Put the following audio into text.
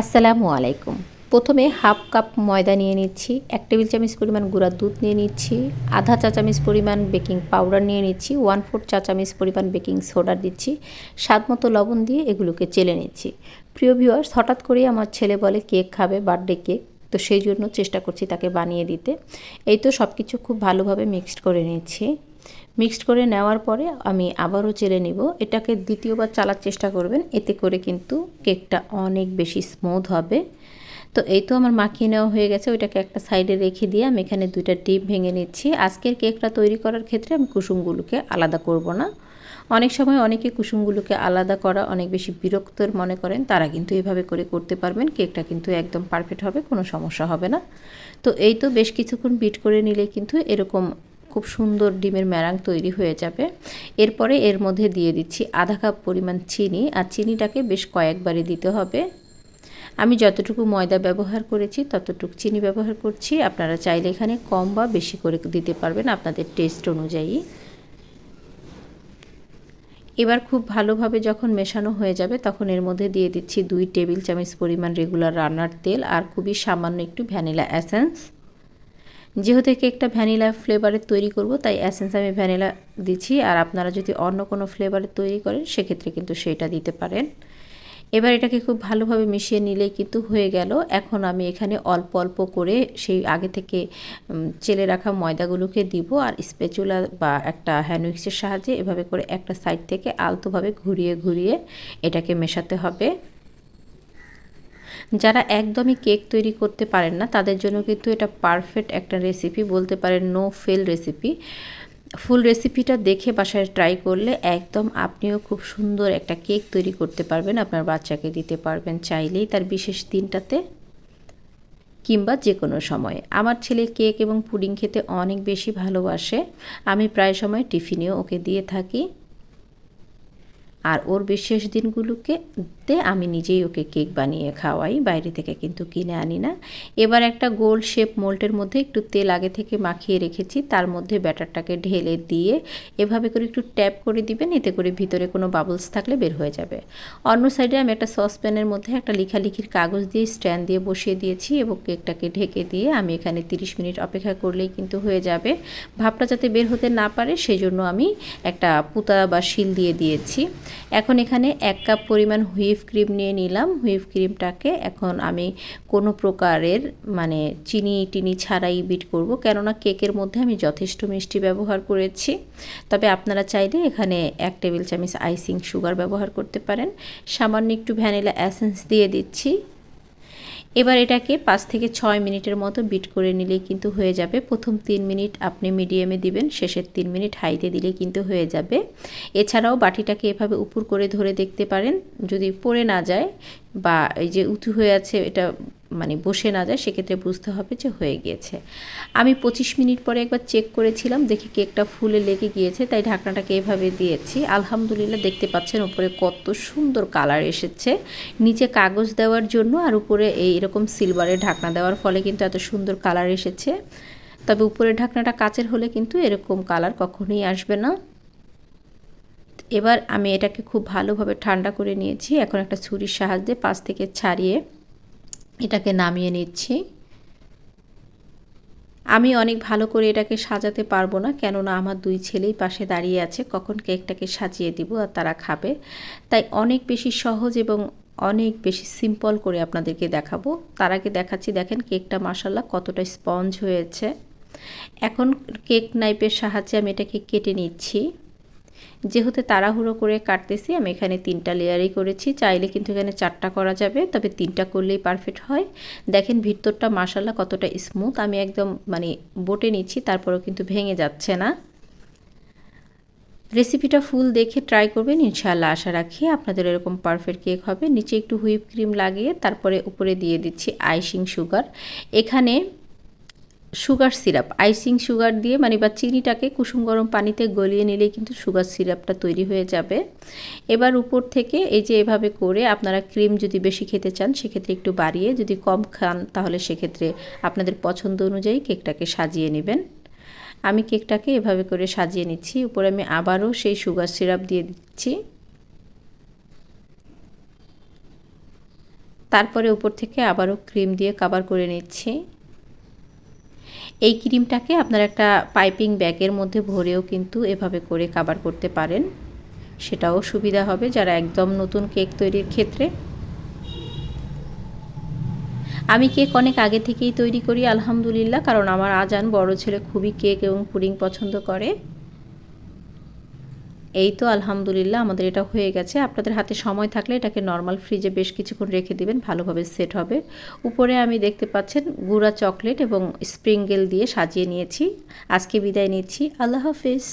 আসসালামু আলাইকুম। প্রথমে হাফ কাপ ময়দা নিয়ে নিচ্ছি, এক টেবিল চামচ পরিমাণ গুঁড়া দুধ নিয়ে নিচ্ছি, আধা চা চামচ পরিমাণ বেকিং পাউডার নিয়ে নিচ্ছি, ওয়ান ফোর চা চামচ পরিমাণ বেকিং সোডা দিচ্ছি, স্বাদ মতো লবণ দিয়ে এগুলোকে চেলে নিচ্ছি। প্রিয় ভিউয়ার্স, হঠাৎ করেই আমার ছেলে বলে কেক খাবে, বার্থডে কেক, তো সেই জন্য চেষ্টা করছি তাকে বানিয়ে দিতে। এই তো সব কিছু খুব ভালোভাবে মিক্সড করে নিচ্ছি। মিক্সড করে নেওয়ার পরে আমি আবারও চেলে নিব। এটাকে দ্বিতীয়বার চালার চেষ্টা করবেন। এতে করে কিন্তু কেকটা অনেক বেশি স্মুথ হবে। তো এই তো আমার মাখিয়ে নেওয়া হয়ে গেছে। ওইটাকে একটা সাইডে রেখে দিয়ে আমি এখানে দুইটা ডিম ভেঙে নিচ্ছি। আজকের কেকটা তৈরি করার ক্ষেত্রে আমি কুসুমগুলোকে আলাদা করব না। অনেক সময় অনেকে কুসুমগুলোকে আলাদা করা অনেক বেশি বিরক্তর মনে করেন। তারা কিন্তু এভাবে করে করতে পারবেন। কেকটা কিন্তু একদম পারফেক্ট হবে, কোনো সমস্যা হবে না। তো এই তো বেশ কিছুক্ষণ বিট করে নিলে কিন্তু এরকম খুব সুন্দর ডিমের ম্যারাং তৈরি হয়ে যাবে। এরপরে এর মধ্যে দিয়ে দিচ্ছি আধা কাপ পরিমাণ চিনি, আর চিনিটাকে বেশ কয়েকবারই দিতে হবে। আমি যতটুকু ময়দা ব্যবহার করেছি, ততটুকু চিনি ব্যবহার করছি। আপনারা চাইলে এখানে কম বা বেশি করে দিতে পারবেন আপনাদের টেস্ট অনুযায়ী। এবার খুব ভালোভাবে যখন মেশানো হয়ে যাবে, তখন এর মধ্যে দিয়ে দিচ্ছি দুই টেবিল চামচ পরিমাণ রেগুলার রান্নার তেল, আর খুবই সামান্য একটু ভ্যানিলা অ্যাসেন্স যেহেতু কেকটা ভ্যানিলা ফ্লেভারের তৈরি করব, তাই অ্যাসেন্স আমি ভ্যানিলা দিচ্ছি। আর আপনারা যদি অন্য কোনো ফ্লেভারের তৈরি করেন, সেক্ষেত্রে কিন্তু সেটা দিতে পারেন। এবার এটাকে খুব ভালোভাবে মিশিয়ে নিলেই কিন্তু হয়ে গেল। এখন আমি এখানে অল্প অল্প করে সেই আগে থেকে চেলে রাখা ময়দাগুলোকে দিব আর স্পেচুলা বা একটা হ্যান্ডউইক্সের সাহায্যে এভাবে করে একটা সাইড থেকে আলতোভাবে ঘুরিয়ে ঘুরিয়ে এটাকে মেশাতে হবে। যারা একদমই কেক তৈরি করতে পারেন না, তাদের জন্য কিন্তু এটা পারফেক্ট একটা রেসিপি বলতে পারেন নো ফেল রেসিপি ফুল রেসিপিটা দেখে বাসায় ট্রাই করলে একদম আপনিও খুব সুন্দর একটা কেক তৈরি করতে পারবেন, আপনার বাচ্চাকে দিতে পারবেন চাইলেই তার বিশেষ দিনটাতে কিংবা যে কোনো সময়ে। আমার ছেলে কেক এবং পুডিং খেতে অনেক বেশি ভালোবাসে, আমি প্রায় সময় টিফিনেও ওকে দিয়ে থাকি। আর ওর বিশেষ দিনগুলোকে তে আমি নিজেই ওকে কেক বানিয়ে খাওয়াই, বাইরে থেকে কিন্তু কিনে আনি না। এবার একটা গোল শেপ মোল্টের মধ্যে একটু তেল আগে থেকে মাখিয়ে রেখেছি, তার মধ্যে ব্যাটারটাকে ঢেলে দিয়ে এভাবে করে একটু ট্যাপ করে দিবেন, এতে করে ভিতরে কোনো বাবলস থাকলে বের হয়ে যাবে। অন্য সাইডে আমি একটা সসপ্যানের মধ্যে একটা লিখালিখির কাগজ দিয়ে স্ট্যান্ড দিয়ে বসিয়ে দিয়েছি এবং কেকটাকে ঢেকে দিয়ে আমি এখানে 30 মিনিট অপেক্ষা করলেই কিন্তু হয়ে যাবে। ভাবটা যাতে বের হতে না পারে সেই জন্য আমি একটা পুতা বা শিল দিয়ে দিয়েছি। এখন এখানে এক কাপ পরিমাণ হুইপ ক্রিম নিয়ে নিলাম। হুইপ ক্রিমটাকে এখন আমি কোনো প্রকারের মানে চিনি টিনি ছাড়াই বিট করব, কেননা কেকের মধ্যে আমি যথেষ্ট মিষ্টি ব্যবহার করেছি। তবে আপনারা চাইলে এখানে এক টেবিল চামচ আইসিং সুগার ব্যবহার করতে পারেন। সামান্য একটু ভ্যানিলা অ্যাসেন্স দিয়ে দিচ্ছি। এবার এটাকে পাঁচ থেকে ছয় মিনিটের মতো বিট করে নিলে কিন্তু হয়ে যাবে। প্রথম তিন মিনিট আপনি মিডিয়ামে দিবেন, শেষের তিন মিনিট হাইতে দিলে কিন্তু হয়ে যাবে। এছাড়াও বাটিটাকে এভাবে উপর করে ধরে দেখতে পারেন। যদি পড়ে না যায় বা এই যে উঁচু হয়ে আছে, এটা মানে বসে না যায়, সেক্ষেত্রে বুঝতে হবে যে হয়ে গিয়েছে। আমি পঁচিশ মিনিট পরে একবার চেক করেছিলাম, দেখি কেকটা ফুলে লেগে গিয়েছে, তাই ঢাকনাটাকে এভাবে দিয়েছি। আলহামদুলিল্লাহ দেখতে পাচ্ছেন উপরে কত সুন্দর কালার এসেছে। নিচে কাগজ দেওয়ার জন্য আর উপরে এই এরকম সিলভারের ঢাকনা দেওয়ার ফলে কিন্তু এত সুন্দর কালার এসেছে। তবে উপরের ঢাকনাটা কাচের হলে কিন্তু এরকম কালার কখনোই আসবে না। এবার আমি এটাকে খুব ভালোভাবে ঠান্ডা করে নিয়েছি। এখন একটা ছুরির সাহায্যে পাশ থেকে ছাড়িয়ে এটাকে নামিয়ে নিচ্ছি। আমি অনেক ভালো করে এটাকে সাজাতে পারব না, কেননা আমার দুই ছেলেই পাশে দাঁড়িয়ে আছে, কখন কেকটাকে সাজিয়ে দিব আর তারা খাবে। তাই অনেক বেশি সহজ এবং অনেক বেশি সিম্পল করে আপনাদেরকে দেখাবো। তার আগে দেখাচ্ছি, দেখেন কেকটা মাসাল্লাহ কতটা স্পঞ্জ হয়েছে। এখন কেক নাইপের সাহায্যে আমি এটাকে কেটে নিচ্ছি। যেহেতু তাড়াহুড়ো করে কাটতেছি, আমি এখানে তিনটা লেয়ারই করেছি। চাইলে কিন্তু এখানে চারটা করা যাবে, তবে তিনটা করলেই পারফেক্ট হয়। দেখেন ভিতরটা মাসাল্লা কতটা স্মুথ আমি একদম মানে বটে নিচ্ছি, তারপরেও কিন্তু ভেঙে যাচ্ছে না। রেসিপিটা ফুল দেখে ট্রাই করবেন, ইনশাআল্লাহ আশা রাখি আপনাদের এরকম পারফেক্ট কেক হবে। নিচে একটু হুইপ ক্রিম লাগিয়ে তারপরে উপরে দিয়ে দিচ্ছি আইসিং সুগার এখানে সুগার সিরাপ, আইসিং সুগার দিয়ে মানে বা চিনিটাকে কুসুম গরম পানিতে গলিয়ে নিলেই কিন্তু সুগার সিরাপটা তৈরি হয়ে যাবে। এবার উপর থেকে এই যে এভাবে করে আপনারা ক্রিম যদি বেশি খেতে চান, সেক্ষেত্রে একটু বাড়িয়ে যদি কম খান, তাহলে সেক্ষেত্রে আপনাদের পছন্দ অনুযায়ী কেকটাকে সাজিয়ে নেবেন। আমি কেকটাকে এভাবে করে সাজিয়ে নিচ্ছি, উপরে আমি আবারও সেই সুগার সিরাপ দিয়ে দিচ্ছি। তারপরে উপর থেকে আবারও ক্রিম দিয়ে কাভার করে নিচ্ছি। এই ক্রিমটাকে আপনারা একটা পাইপিং ব্যাগের মধ্যে ভরেও কিন্তু এভাবে করে কাবার করতে পারেন। সেটাও সুবিধা হবে যারা একদম নতুন কেক তৈরির ক্ষেত্রে। আমি কেক অনেক আগে থেকেই তৈরি করি, আলহামদুলিল্লাহ, কারণ আমার আজান বড় ছেলে খুবই কেক এবং পুডিং পছন্দ করে। এই তো আলহামদুলিল্লাহ আমাদের এটা হয়ে গেছে। আপনাদের হাতে সময় থাকলে এটাকে নর্মাল ফ্রিজে বেশ কিছুক্ষণ রেখে দিবেন, ভালোভাবে সেট হবে। উপরে আমি দেখতে পাচ্ছেন গুঁড়া চকলেট এবং স্প্রিঙ্গেল দিয়ে সাজিয়ে নিয়েছি। আজকে বিদায় নিচ্ছি। আল্লাহ হাফিজ।